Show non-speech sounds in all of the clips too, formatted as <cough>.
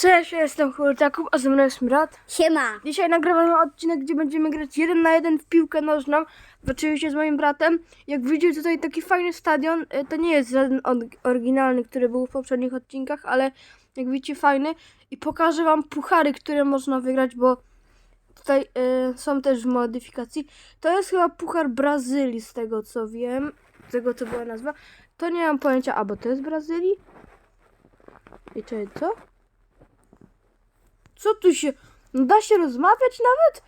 Cześć, ja jestem Hultaków, a ze mną jest Mrat. Siema. Dzisiaj nagrywamy odcinek, gdzie będziemy grać jeden na jeden w piłkę nożną. Oczywiście z moim bratem. Jak widzicie tutaj taki fajny stadion. E, To nie jest żaden oryginalny, który był w poprzednich odcinkach, ale jak widzicie fajny. I pokażę wam puchary, które można wygrać, bo tutaj e, są też w modyfikacji. To jest chyba puchar Brazylii, z tego co wiem. Z tego co była nazwa. To nie mam pojęcia, a bo to jest Brazylii? I czekaj, co? Co tu się... No da się rozmawiać nawet?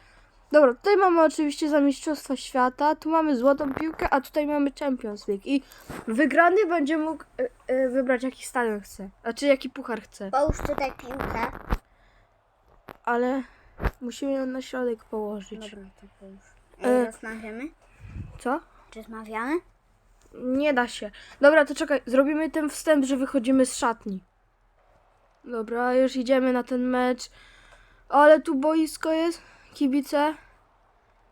Dobra, tutaj mamy oczywiście za Mistrzostwa Świata, tu mamy złotą piłkę, a tutaj mamy Champions League. I wygrany będzie mógł e, e, wybrać jaki stadion chce. Znaczy jaki puchar chce. Połóż tutaj piłkę. Ale musimy ją na środek położyć. Dobra, to połóż. E. E... Rozmawiamy? Co? Czy rozmawiamy? Nie da się. Dobra, to czekaj, zrobimy ten wstęp, że wychodzimy z szatni. Dobra, już idziemy na ten mecz. Ale tu boisko jest, kibice.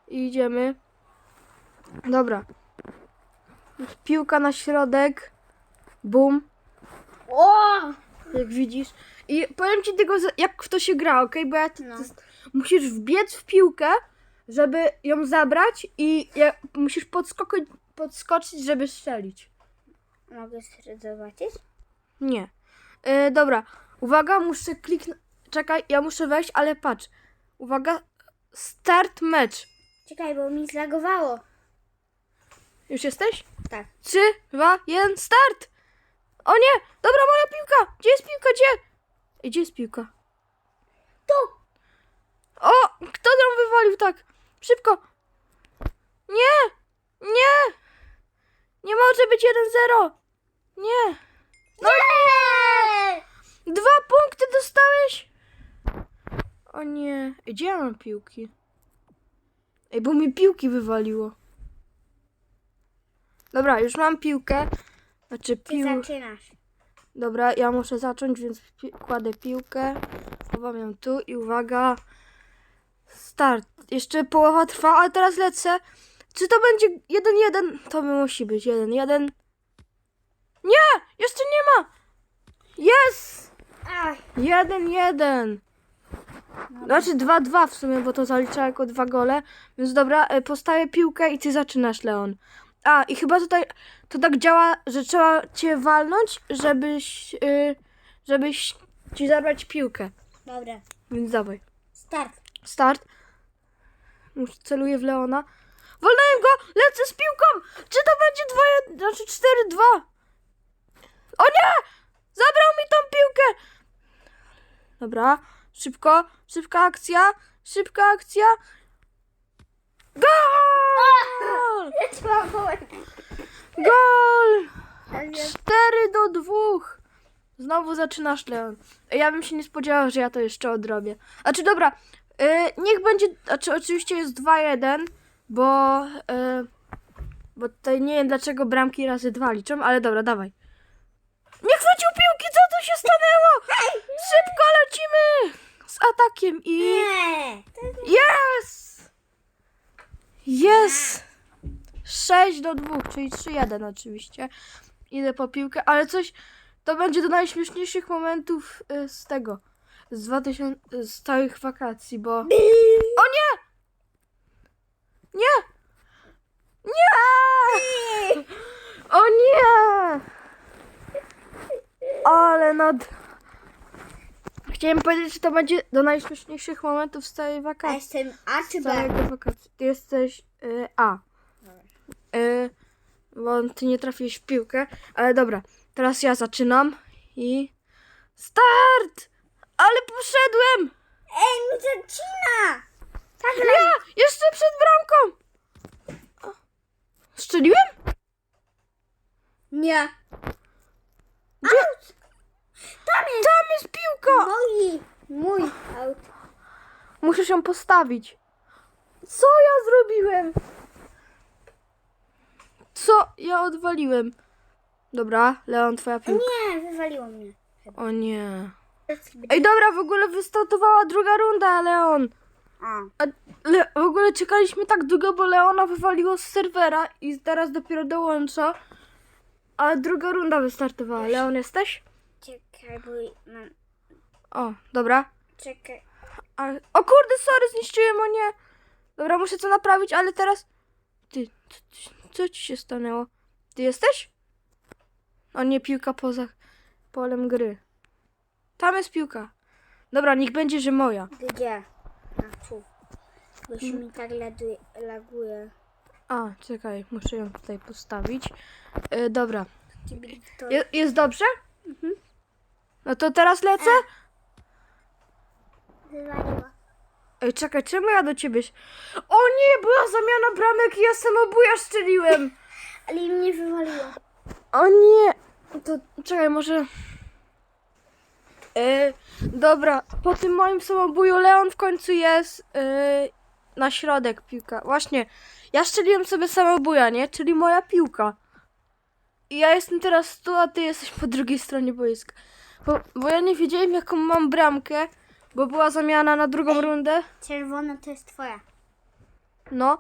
I idziemy. Dobra. Piłka na środek. Bum, O! jak widzisz. I powiem ci za- jak w to się gra, ok? Bo ja to, No. musisz wbiec w piłkę, żeby ją zabrać i ja, musisz podskoczyć, podskoczyć, żeby strzelić. Mogę zobaczyć? Nie. E, dobra, uwaga, muszę kliknąć. Czekaj, ja muszę wejść, ale patrz. Uwaga, start mecz. Czekaj, bo mi zlagowało. Już jesteś? Tak. Trzy, dwa, jeden, start! O nie! Dobra, moja piłka! Gdzie jest piłka? Gdzie? Ej, Gdzie jest piłka? Tu! O! Kto ją wywalił tak? Szybko! Nie! Nie! Nie może być 1-0! Nie! No nie! Dwa punkty dostałeś! O nie. Gdzie ja mam piłki? Ej, bo mi piłki wywaliło. Dobra, już mam piłkę. Znaczy Ty pił... zaczynasz. Dobra, ja muszę zacząć, więc pi- kładę piłkę. Chowam ją tu i uwaga. Start. Jeszcze połowa trwa, ale teraz lecę. Czy to będzie 1-1? To musi być 1-1. Nie! Jeszcze nie ma! Jest! Ach, 1-1. Znaczy 2-2 w sumie, bo to zalicza jako dwa gole. Więc dobra, e, postawię piłkę i ty zaczynasz, Leon. A, i chyba tutaj to tak działa, że trzeba cię walnąć, żebyś, y, żebyś ci zabrać piłkę. dobra. Więc dawaj. Start. Start. Już celuję w Leona. Wolnałem go! Lecę z piłką! Czy to będzie 2 znaczy 4-2? O nie! Zabrał mi tą piłkę! Dobra, szybko, szybka akcja, szybka akcja. Gol! <laughs> Gol! 4 do 2. Znowu zaczynasz, Leon. Ja bym się nie spodziewał, że ja to jeszcze odrobię. Znaczy, dobra, y, niech będzie. Znaczy, oczywiście jest 2-1, bo. y, bo tutaj nie wiem dlaczego bramki razy dwa liczą, ale dobra, dawaj. Nie chwycił piłki, co tu się stanęło? Szybko lecimy z atakiem i. Nie! Yes! Yes! 6 do 2, czyli 3-1 oczywiście. Idę po piłkę, ale coś to będzie do najśmieszniejszych momentów y, z tego. Z 2000, z całych wakacji, bo. O nie! Nie! Nie! O nie! Ale nad. Chciałem powiedzieć, że to będzie do najśmieszniejszych momentów z całej A wakacji. jestem A czy B? Całego wakacji. Ty jesteś y, A. Y, bo ty nie trafiłeś w piłkę. Ale dobra, teraz ja zaczynam i. Start! Ale poszedłem! Ej, mi zaczyna! Tak, Nie! Jeszcze przed bramką! O. Strzeliłem? Nie. Gdzie? Tam jest Tam jest piłka! mój, mój aut. Muszę się postawić. Co ja zrobiłem? Co ja odwaliłem? Dobra, Leon, twoja piłka. Nie, wywaliło mnie. O nie. Ej, dobra, w ogóle wystartowała druga runda, Leon. A. A le- w ogóle czekaliśmy tak długo, bo Leona wywaliło z serwera i teraz dopiero dołącza. A druga runda wystartowała. Leon, jesteś? Czekaj, bo mam O, dobra. Czekaj. Ale... O kurde, sorry, zniszczyłem, o nie. Dobra, muszę to naprawić, ale teraz... Ty, co, co ci się stanęło? Ty jesteś? O nie, piłka poza polem gry. Tam jest piłka. Dobra, niech będzie, że moja. Gdzie? A tu. Bo mi tak laduje, laguje. A, czekaj, muszę ją tutaj postawić. E, dobra. Je, jest dobrze? No to teraz lecę? Wywaliła. Ej, czekaj, czemu ja do ciebie... się- O nie, była zamiana bramek i ja samobuja strzeliłem! <laughs> Ale i mnie wywaliło. O nie! To czekaj, może. E, dobra, po tym moim samobuju Leon w końcu jest e, na środek piłka. Właśnie, ja strzeliłem sobie samobuja, nie? Czyli moja piłka. I ja jestem teraz tu, a ty jesteś po drugiej stronie boiska. Bo, bo ja nie wiedziałem, jaką mam bramkę, bo była zamiana na drugą rundę. Czerwona to jest twoja. No,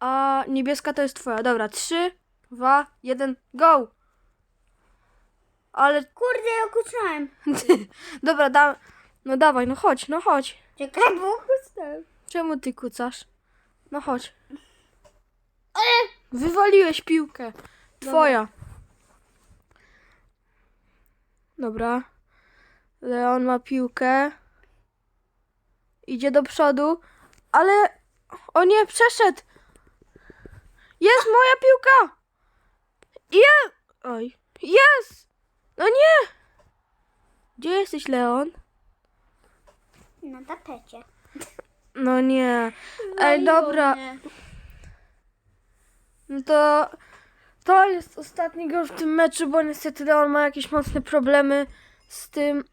a niebieska to jest twoja. Dobra, trzy, dwa, jeden, go! Ale <laughs> Kurde, ja okuczałem. Dobra, da... no dawaj, no chodź, no chodź. Czekaj, bo okuczałem. Czemu ty kucasz? No chodź. Wywaliłeś piłkę. Twoja. Dobra. Leon ma piłkę. Idzie do przodu. Ale... O nie, przeszedł. Jest moja piłka. Je... Oj. Jest. No nie. Gdzie jesteś, Leon? Na tapecie. No nie. Ej, dobra. No to to jest ostatni gol w tym meczu, bo niestety Leon ma jakieś mocne problemy z tym.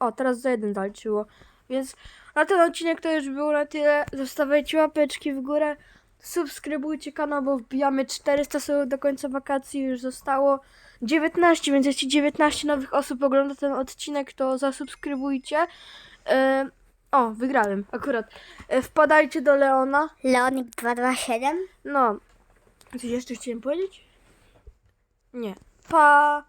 O, teraz za jeden zaliczyło. Więc na ten odcinek to już było na tyle. Zostawiajcie łapeczki w górę. Subskrybujcie kanał, bo wbijamy 400 słów do końca wakacji. Już zostało 19, więc jeśli 19 nowych osób ogląda ten odcinek, to zasubskrybujcie. E, o, wygrałem akurat. E, wpadajcie do Leona. Leonik 227. No. Coś jeszcze chciałem powiedzieć? Nie. Pa!